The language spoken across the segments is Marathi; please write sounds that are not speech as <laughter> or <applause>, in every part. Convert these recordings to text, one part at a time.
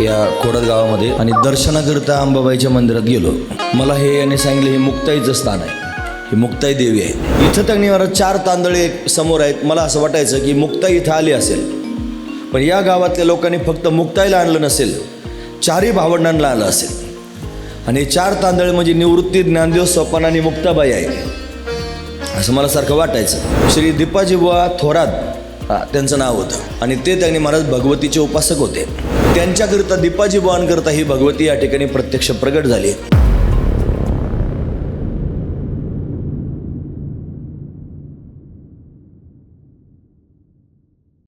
या खोडद गावामध्ये आणि दर्शनाकरिता अंबाबाईच्या मंदिरात गेलो. मला हे याने सांगितले हे मुक्ताईचं स्थान आहे. ही मुक्ताई देवी आहे. इथं त्यांनी मला चार तांदळे समोर आहेत. मला असं वाटायचं की मुक्ताई इथं आली असेल. पण या गावातल्या लोकांनी फक्त मुक्ताईला आणलं नसेल चारही भावंडांना आलं असेल. आणि चार तांदळे म्हणजे निवृत्ती ज्ञानदेव सोपान आणि मुक्ताबाई आहे. असं मला सारखं वाटायचं. श्री दीपाजी बुवा थोरात त्यांचं नाव होतं. आणि ते त्यांनी महाराज भगवतीचे उपासक होते. त्यांच्याकरिता दीपाजी बुवांकरता ही भगवती या ठिकाणी प्रत्यक्ष प्रगट झाली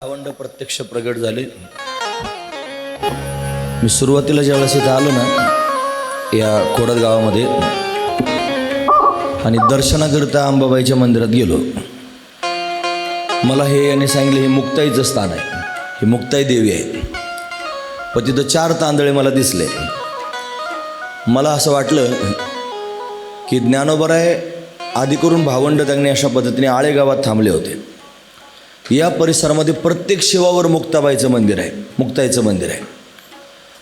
भावंड प्रत्यक्ष प्रगट झाले. मी सुरुवातीला ज्यावेळेस इथं आलो ना या खोडद गावामध्ये आणि दर्शनाकरिता अंबाबाईच्या मंदिरात गेलो. मला हे याने सांगितलं हे मुक्ताईचं स्थान आहे. ही मुक्ताई देवी आहे. पण तिथं चार तांदळे मला दिसले. मला असं वाटलं की ज्ञानोबराय आधी करून भावंड त्यांनी अशा पद्धतीने आळेगावात थांबले होते. या परिसरामध्ये प्रत्येक शिवावर मुक्ताबाईचं मंदिर आहे मुक्ताईचं मंदिर आहे.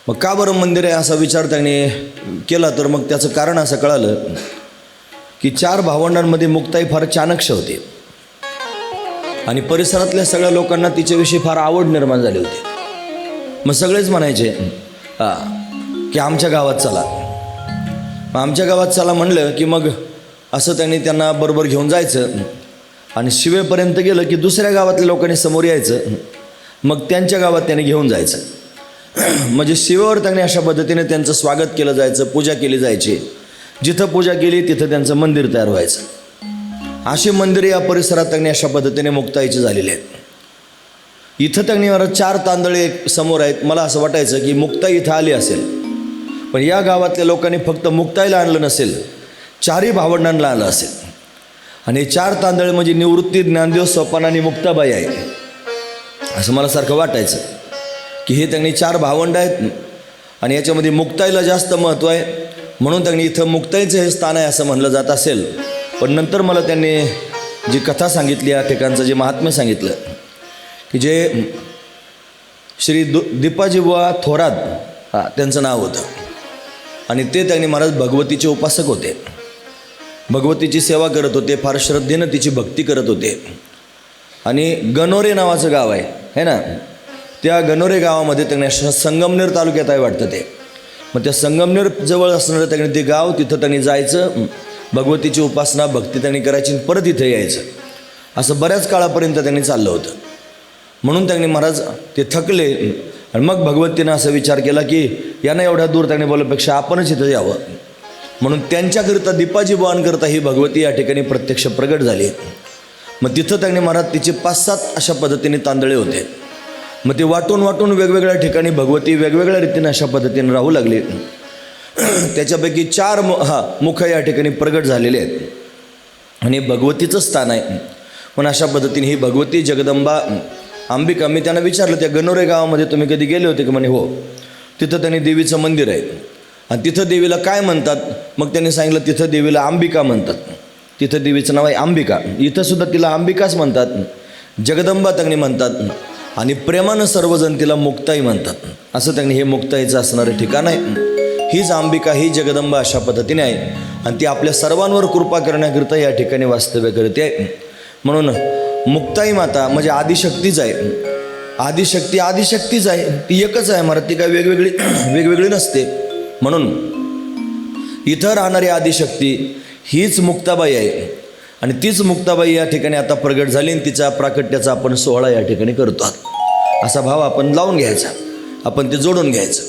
मग का बरं मंदिर आहे असा विचार त्यांनी केला तर मग त्याचं कारण असं कळालं की चार भावंडांमध्ये मुक्ताई फार चाणक्ष होती. आणि परिसरातल्या सगळ्या लोकांना तिच्याविषयी फार आवड निर्माण झाली होती. मग सगळेच म्हणायचे हा की आमच्या गावात चला. मग आमच्या गावात चला म्हणलं की मग असं त्यांनी त्यांना बरोबर घेऊन जायचं. आणि शिवेपर्यंत गेलं की दुसऱ्या गावातल्या लोकांनी समोर यायचं. मग त्यांच्या गावात त्यांनी घेऊन जायचं. म्हणजे शिवेवर त्यांनी अशा पद्धतीने त्यांचं स्वागत केलं जायचं पूजा केली जायची. जिथं पूजा केली तिथं त्यांचं मंदिर तयार व्हायचं. अशी मंदिरे या परिसरात त्यांनी अशा पद्धतीने मुक्ताईची झालेली आहेत. इथं त्यांनी मला चार तांदळे समोर आहेत. मला असं वाटायचं की मुक्ताई इथं आली असेल. पण या गावातल्या लोकांनी फक्त मुक्ताईला आणलं नसेल चारही भावंडांना आलं असेल. आणि चार तांदळे म्हणजे निवृत्ती ज्ञानदेव सोपान आणि मुक्ताबाई आहे असं मला सारखं वाटायचं की हे त्यांनी चार भावंड आहेत आणि याच्यामध्ये मुक्ताईला जास्त महत्त्व आहे. म्हणून त्यांनी इथं मुक्ताईचं हे स्थान आहे असं म्हणलं जात असेल. पण नंतर मला त्यांनी जी कथा सांगितली या ठिकाणचं जे महात्म्य सांगितलं की जे श्री दु दीपाजी बुवा थोरात हा त्यांचं नाव होतं. आणि ते त्यांनी महाराज भगवतीचे उपासक होते. भगवतीची सेवा करत होते फार श्रद्धेनं तिची भक्ती करत होते. आणि गणोरे नावाचं गाव आहे है ना? त्या गणोरे गावामध्ये त्यांनी संगमनेर तालुक्यात आहे वाटतं ते. मग त्या संगमनेर जवळ असणारं त्यांनी ते गाव तिथं त्यांनी जायचं भगवतीची उपासना भक्ती त्यांनी करायची आणि परत इथं यायचं. असं बऱ्याच काळापर्यंत त्यांनी चाललं होतं. म्हणून त्यांनी महाराज ते थकले. आणि मग भगवतीनं असा विचार केला की यांना एवढ्या दूर त्यांनी बोलल्यापेक्षा आपणच इथं यावं. म्हणून त्यांच्याकरिता दीपाजी बुवांकरिता ही भगवती या ठिकाणी प्रत्यक्ष प्रगट झाली. मग तिथं त्यांनी महाराज तिचे पाच सात अशा पद्धतीने तांदळे होते. मग ते वाटून वाटून वेगवेगळ्या ठिकाणी भगवती वेगवेगळ्या रीतीने अशा पद्धतीने राहू लागली. त्याच्यापैकी चार मु हा मुख या ठिकाणी प्रगट झालेले आहेत. आणि भगवतीचं स्थान आहे. पण अशा पद्धतीने ही भगवती जगदंबा अंबिका मी त्यांना विचारलं त्या गणोरे गावामध्ये तुम्ही कधी गेले होते? की म्हणे हो. तिथं त्यांनी देवीचं मंदिर आहे. आणि तिथं देवीला काय म्हणतात? मग त्यांनी सांगितलं तिथं देवीला अंबिका म्हणतात. तिथं देवीचं नाव आहे अंबिका. इथंसुद्धा तिला अंबिकाच म्हणतात. जगदंबा त्यांनी म्हणतात. आणि प्रेमानं सर्वजण तिला मुक्ताई म्हणतात. असं त्यांनी हे मुक्ताईचं असणारं ठिकाण आहे. हीच अंबिका ही जगदंबा अशा पद्धतीने आहे. आणि ती आपल्या सर्वांवर कृपा करण्याकरिता या ठिकाणी वास्तव्य करते. आहे म्हणून मुक्ताई माता म्हणजे आदिशक्तीच आहे. आदिशक्ती आदिशक्तीच आहे. ती एकच आहे महाराज ती काय वेगवेगळी <clears throat> वेगवेगळी नसते. म्हणून इथं राहणारी आदिशक्ती हीच मुक्ताबाई आहे. आणि तीच मुक्ताबाई या ठिकाणी आता प्रगट झाली आणि तिचा प्राकट्याचा आपण सोहळा या ठिकाणी करतो. आहोत असा भाव आपण लावून घ्यायचा. आपण ते जोडून घ्यायचं.